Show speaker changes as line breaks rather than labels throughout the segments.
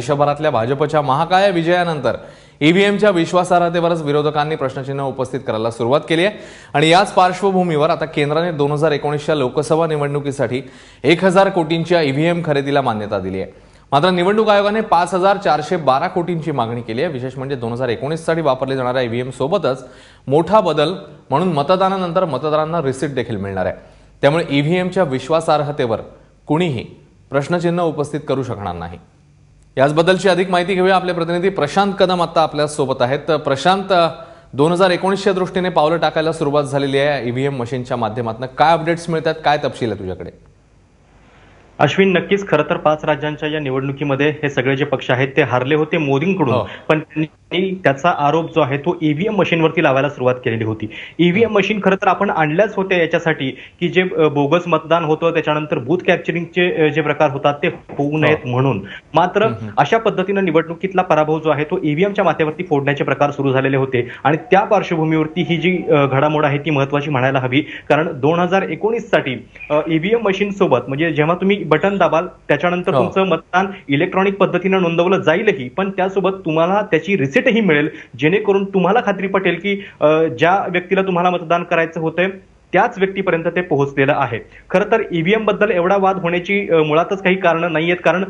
देशभरातल्या भाजपच्या महाकाय विजयानंतर ईव्हीएमच्या विश्वासार्हतेवरच विरोधकांनी प्रश्नचिन्ह उपस्थित करायला सुरुवात केली आहे. आणि याच पार्श्वभूमीवर आता केंद्राने दोन हजार एकोणीसच्या लोकसभा निवडणुकीसाठी एक हजार कोटींच्या ईव्हीएम खरेदीला मान्यता दिली आहे. मात्र निवडणूक आयोगाने पाच हजार चारशे बारा कोटींची मागणी केली आहे. विशेष म्हणजे दोन हजार एकोणीससाठी वापरले जाणाऱ्या ईव्हीएम सोबतच मोठा बदल म्हणून मतदानानंतर मतदारांना रिसिट देखील मिळणार आहे. त्यामुळे ईव्हीएमच्या विश्वासार्हतेवर कुणीही प्रश्नचिन्ह उपस्थित करू शकणार नाही. याचबद्दलची अधिक माहिती घेऊया आपले प्रतिनिधी प्रशांत कदम आता आपल्यासोबत आहेत. प्रशांत दोन हजार एकोणीसच्या दृष्टीने पावलं टाकायला सुरुवात झालेली आहे. ईव्हीएम मशीनच्या माध्यमातून काय अपडेट्स मिळतात? काय तपशील आहे तुझ्याकडे?
अश्विन नक्कीच खरं तर पाच राज्यांच्या या निवडणुकीमध्ये हे सगळे जे पक्ष आहेत ते हारले होते मोदींकडून.
हो.
पण त्यांनी त्याचा आरोप जो आहे तो ईव्हीएम मशीनवरती लावायला सुरुवात केलेली होती. ईव्हीएम मशीन खरं तर आपण आणल्याच होत्या याच्यासाठी की जे बोगस मतदान होतं त्याच्यानंतर बूथ कॅप्चरिंगचे जे प्रकार होतात ते होऊ नयेत म्हणून. मात्र अशा पद्धतीनं निवडणुकीतला पराभव जो आहे तो ईव्हीएमच्या माथ्यावरती फोडण्याचे प्रकार सुरू झालेले होते. आणि त्या पार्श्वभूमीवरती ही जी घडामोड आहे ती महत्वाची म्हणायला हवी. कारण दोन हजार एकोणीससाठी ईव्हीएम मशीन सोबत म्हणजे जेव्हा तुम्ही बटन दाबाल त्याच्यानंतर
हो.
तुमचं मतदान इलेक्ट्रॉनिक पद्धतीनं नोंदवलं जाईलही पण त्यासोबत तुम्हाला त्याची रिसिटही मिळेल. जेणेकरून तुम्हाला खात्री पटेल की ज्या व्यक्तीला तुम्हाला मतदान करायचं होतंय त्याच व्यक्तीपर्यंत ते पोहोचलेलं आहे. खरं तर ईव्हीएमबद्दल एवढा वाद होण्याची मुळातच काही कारणं नाहीयेत. कारण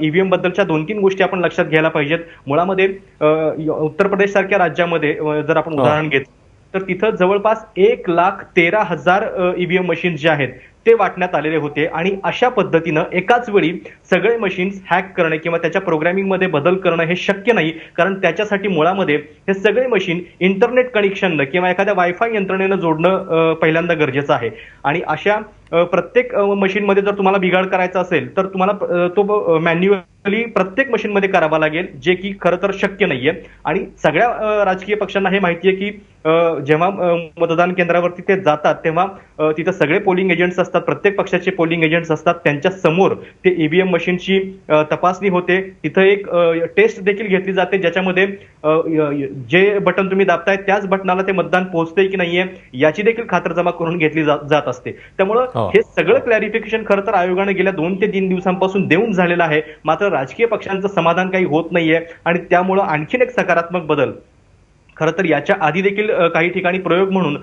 ईव्हीएम बद्दलच्या दोन तीन गोष्टी आपण लक्षात घ्यायला पाहिजेत. मुळामध्ये उत्तर प्रदेश सारख्या राज्यामध्ये जर आपण. उदाहरण घेतलं तर तिथं जवळपास एक लाख तेरा हजार ईव्हीएम मशीन्स जे आहेत ते वाटण्यात आलेले होते. आणि अशा पद्धतीनं एकाच वेळी सगळे मशीन्स हॅक करणे किंवा त्याच्या प्रोग्रॅमिंगमध्ये बदल करणं हे शक्य नाही. कारण त्याच्यासाठी मुळामध्ये हे सगळे मशीन इंटरनेट कनेक्शननं किंवा एखाद्या वायफाय यंत्रणेनं जोडणं पहिल्यांदा गरजेचं आहे. आणि अशा प्रत्येक मशीनमध्ये जर तुम्हाला बिघाड करायचा असेल तर तुम्हाला तो मॅन्युअली प्रत्येक मशीनमध्ये करावा लागेल जे की खरं तर शक्य नाहीये. आणि सगळ्या राजकीय पक्षांना हे माहिती आहे की जेव्हा मतदान केंद्रावरती ते जातात तेव्हा तिथं सगळे पोलिंग एजंट्स असतात प्रत्येक पक्षाचे पोलिंग एजंट्स असतात त्यांच्यासमोर ते ईव्हीएम मशीनची अ, तपासणी होते. तिथं एक टेस्ट देखील घेतली जाते ज्याच्यामध्ये जे बटन तुम्ही दाबताय त्याच बटनाला ते मतदान पोहोचतंय की नाहीये याची देखील खातरजमा करून घेतली जात असते. त्यामुळं
हो.
हे सगळं क्लॅरिफिकेशन खरं तर आयोगाने गेल्या दोन ते तीन दिवसांपासून देऊन झालेलं आहे. मात्र राजकीय पक्षांचं समाधान काही होत नाहीये आणि त्यामुळं आणखीन एक सकारात्मक बदल खरं तर याच्या आधी देखील काही ठिकाणी प्रयोग म्हणून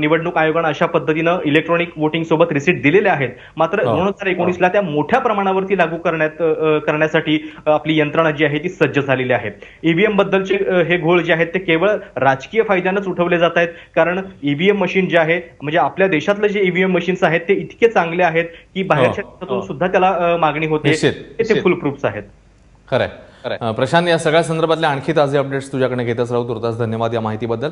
निवडणूक आयोगानं अशा पद्धतीनं इलेक्ट्रॉनिक वोटिंग सोबत रिसीट दिलेले आहेत मात्र. दोन हजार एकोणीसला त्या मोठ्या प्रमाणावरती लागू करण्यात करण्यासाठी आपली यंत्रणा जी आहे ती सज्ज झालेली आहे ईव्हीएम बद्दलचे अ, हे घोळ जे आहेत ते केवळ राजकीय फायद्यानंच उठवले जात आहेत कारण ईव्हीएम मशीन जे आहे म्हणजे आपल्या देशातले जे ईव्हीएम मशीन्स आहेत ते इतके चांगले आहेत की बाहेरच्या. देशातून. सुद्धा त्याला मागणी होते ते. फुल प्रूफ्स आहेत
खरंय प्रशांत या सगळ्या संदर्भातले आणखी ताजे अपडेट्स तुझ्याकडे घेतच राहू तुर्तास धन्यवाद या माहितीबद्दल.